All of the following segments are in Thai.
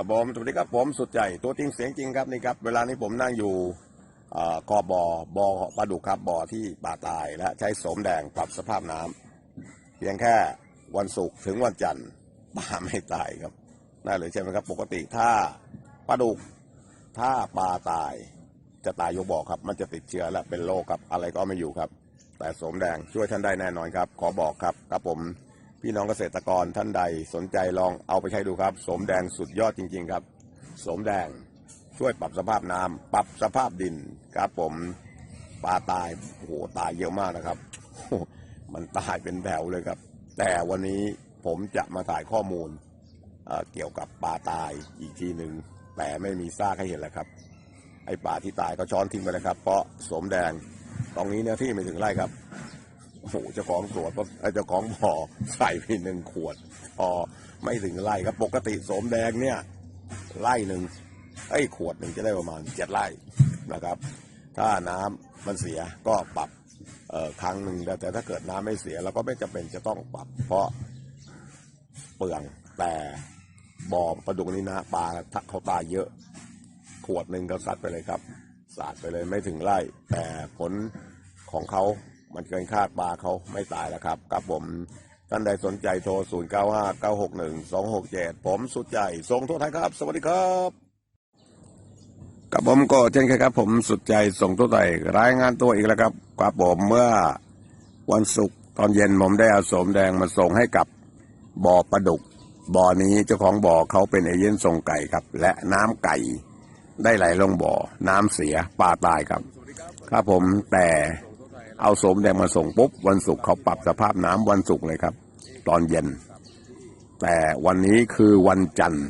ครับผมสวัสดีครับผมสุดใจตัวจริงเสียงจริงครับนี่ครับเวลานี้ผมนั่งอยู่เอ่อกอบบอบอปลาดุกครับบอที่ป่าตายและใช้โสมแดงปรับสภาพน้ำเพียงแค่วันศุกร์ถึงวันจันทร์ปลาไม่ตายครับน่าเลยใช่ไหมครับ ปกติถ้าปลาดุกถ้าปลาตายจะตายยกบ่อครับ มันจะติดเชื้อและเป็นโรคครับอะไรก็ไม่อยู่ครับ แต่โสมแดงช่วยท่านได้แน่นอนครับ ขอบอกครับครับผม พี่น้องเกษตรกรท่านใดสนใจลองเอาไปใช้ดูครับ สมแดงสุดยอดจริง ๆ ครับ สมแดงช่วยปรับสภาพน้ำปรับสภาพดินครับผมปลาตายโอ้โหตายเยอะมากนะครับ มันตายเป็นแถวเลยครับ แต่วันนี้ผมจะมาถ่ายข้อมูลเเกี่ยวกับปลาตายอีกทีหนึ่งแต่ไม่มีซากให้เห็นแล้วครับ ไอ้ปลาที่ตายก็ช้อนทิ้งไปเลยครับ เพราะสมแดงตรงนี้เนื้อที่ไม่ถึงไร่ครับ โอ้โหเจ้าของตรวจเจ้าของบ่อใส่ไปหนึ่งขวดพอไม่ถึงไร่ครับปกติโสมแดงเนี่ยไร่หนึ่งไอ้ขวดหนึ่งจะได้ประมาณเจ็ดไร่นะครับ ถ้าน้ำมันเสียก็ปรับเออครั้งหนึ่งแต่ถ้าเกิดน้ำไม่เสียเราก็ไม่จำเป็นจะต้องปรับ เพราะเปลืองแต่บ่อปลาดุกนี่นะปลาเขาตายเยอะ ขวดหนึ่งก็ซัดไปเลยครับสาดไปเลยไม่ถึงไร่ แต่ผลของเขา มันเกินคาดปลาเขาไม่ตายแล้วครับครับผมท่านใดสนใจโทร 0 9 5 9 6 1 2 6 7 ผมสุดใจส่งทั่วไทยครับ สวัสดีครับกับผมก็เช่นเคยครับ ผมสุดใจส่งทั่วไทยรายงานตัวอีกแล้วครับกับผมเมื่อวันศุกร์ตอนเย็นผมได้เอาสมแดงมาส่งให้กับบ่อปลาดุกบ่อนี้เจ้าของบ่อเขาเป็นเอเย่นส่งไก่ครับ และน้ำไก่ได้ไหลลงบ่อน้ำเสียปลาตายครับครับผมแต่ เอาโสมแดงมาส่งปุ๊บวันศุกร์เขาปรับสภาพน้ำวันศุกร์เลยครับ ตอนเย็น แต่วันนี้คือวันจันทร์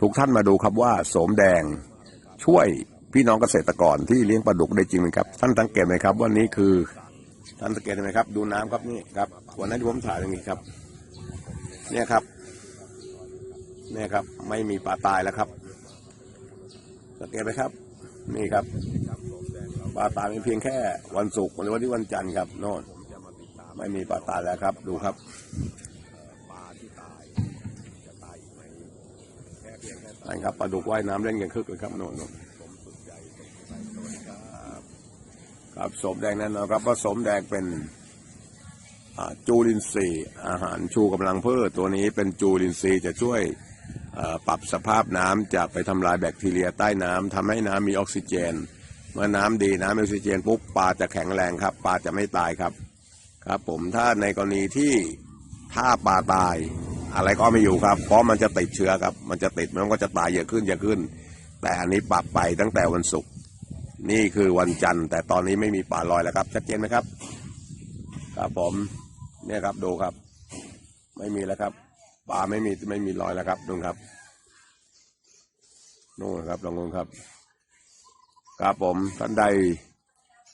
ทุกท่านมาดูครับว่าโสมแดงช่วยพี่น้องเกษตรกรที่เลี้ยงปลาดุกได้จริงไหมครับ ท่านสังเกตไหมครับว่านี้คือท่านสังเกตไหมครับ ดูน้ำครับนี่ครับวันนั้นที่ผมถ่ายอย่างนี้ครับ เนี่ยครับ เนี่ยครับ ไม่มีปลาตายแล้วครับสังเกตไหมครับ นี่ครับ ปลาตายมีเพียงแค่วันศุกร์หรือวันที่วันจันทร์ครับโน่นไม่มีปลาตายแล้วครับ ดูครับนั่นครับปลาดุกว่ายน้ำเล่นกันคึกเลยครับโน่นครับสมแดงแน่นอนครับเพราสมแดงเป็นจูลินทรีย์อาหารชูกำลังพืชตัวนี้เป็นจูลินทรีย์จะช่วยปรับสภาพน้ำจะไปทำลายแบคทีเรียใต้น้ำทำให้น้ำมีออกซิเจน มื่อน้ำดีน้ำมีออกซิเจนปุ๊บปลาจะแข็งแรงครับ ปลาจะไม่ตายครับ ครับ ผมถ้าในกรณีที่ถ้าปลาตาย อะไรก็ไม่อยู่ครับ เพราะมันจะติดเชื้อครับ มันจะติดมันก็จะตายเยอะขึ้นเยอะขึ้น แต่อันนี้ปรับไปตั้งแต่วันศุกร์นี่คือวันจันทร์ แต่ตอนนี้ไม่มีปลาลอยแล้วครับชัดเจนไหมครับ ครับผมเนี่ยครับดูครับ ไม่มีแล้วครับปลาไม่มีไม่มีรอยแล้วครับดูครับนู่นครับลองดูครับ ครับผมท่านใด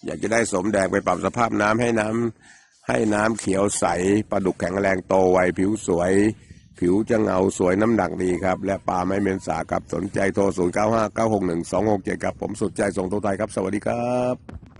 อยากจะได้สมแดงไปปรับสภาพน้ำให้น้ำให้น้ำเขียวใสปลาดุกแข็งแรงโตไวผิวสวย ผิวจะเงาสวยน้ำหนักดีครับ และปลาไม่เหม็นสาครับสนใจโทร 0 9 5 9 6 1 2 6 7ครับผมสุดใจส่งตัวไทยครับ สวัสดีครับ